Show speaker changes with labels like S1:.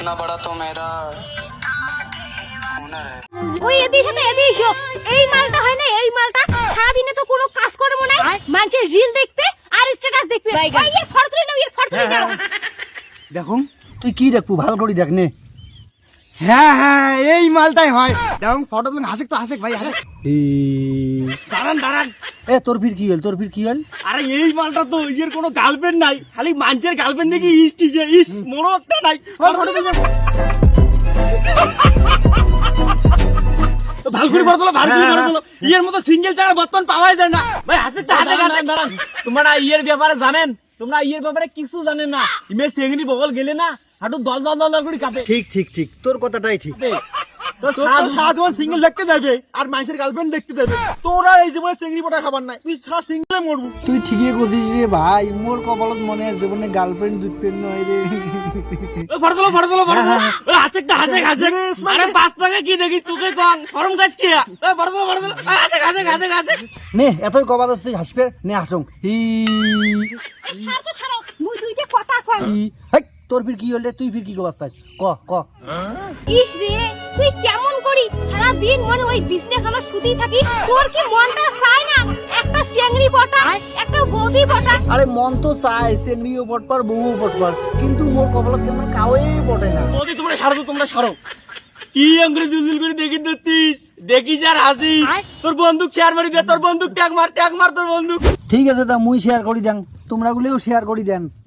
S1: इतना बड़ा तो मेरा हुनर है
S2: ওই এদিকে সাথে এদিকে এসো এই মালটা হয় না এই মালটা সারাদিনে তো কোনো কাজ করবো না মানুষের রিল দেখবে আর স্ট্যাটাস দেখবে ওই এর ফটো তুলে নাও এর ফটো তুলে নাও
S3: দেখুন তুই কি দেখবো ভালো করে দেখ নে হ্যাঁ হ্যাঁ এই মালটাই হয়। দেখুন ফটো হাসেক তো হাসেক ভাই হাসেক। দাঁড়ান দাঁড়ান। এ তোর ফির কি হল? তোর ফির কি হল? আরে এই মালটা তো ইয়ের কোনো গার্লফ্রেন্ড নাই। খালি মানুষের গার্লফ্রেন্ড দেখি ইস নাই। করে ফটো তোলো ভালো করে ফটো তোলো। ইয়ের মতো সিঙ্গেল ছাড়া বর্তমান পাওয়াই যায় না। ভাই হাসেক তো হাসেক হাসেক।
S4: তোমরা ইয়ের ব্যাপারে জানেন? তোমরা ইয়ের ব্যাপারে কিছু জানেন না? ইমে সেঙ্গি বগল গেলে না? হাঁটু দল দল দল করে কাঁপে।
S3: ঠিক ঠিক ঠিক। তোর কথাটাই ঠিক।
S5: সিঙ্গেল দেখতে যাবে আর মানুষের গার্লফ্রেন্ড দেখতে যাবে তোরা এই জীবনে চিংড়ি পোটা খাবার নাই। তুই সারা সিঙ্গেলে মরবু।
S3: তুই ঠিকই করছিস রে ভাই। মোর কপালত মনে আছে জীবনে গার্লফ্রেন্ড নয় রে।
S4: হাসেক হাসেক হাসেক। আরে পাঁচ পাকে কি দেখি? তোকে কম কি? হাসেক হাসেক হাসেক হাসেক।
S3: নে এতই নে হি।
S2: মুই দুইটা কথা কই।
S3: তোর ফির কি হল তুই ফির কি কবাস চাস ক ক।
S2: ইস রে তুই কেমন করি? সারা দিন মনে ওই বিছনাখানা শুতেই থাকি তোর কি মনটা চায় না? একটা চেংড়ি বটা একটা বৌদি বটা।
S3: আরে মন তো চাই চেংড়িও পটপার বউও পটপার কিন্তু মোর কপালত কেমন কাউই পটে না।
S4: ওদি তোমরা সারো তো তোমরা সারো। কি আঙ্গুরে জুজুল করে দেখি দিচ্ছিস দেখিস আর হাসিস। তোর বন্দুক শেয়ার মারি দে তোর বন্দুক ট্যাগ মার ট্যাগ মার তোর বন্দুক।
S3: ঠিক আছে তা মুই শেয়ার করি দেন। তোমরা গুলেও শেয়ার করি দেন।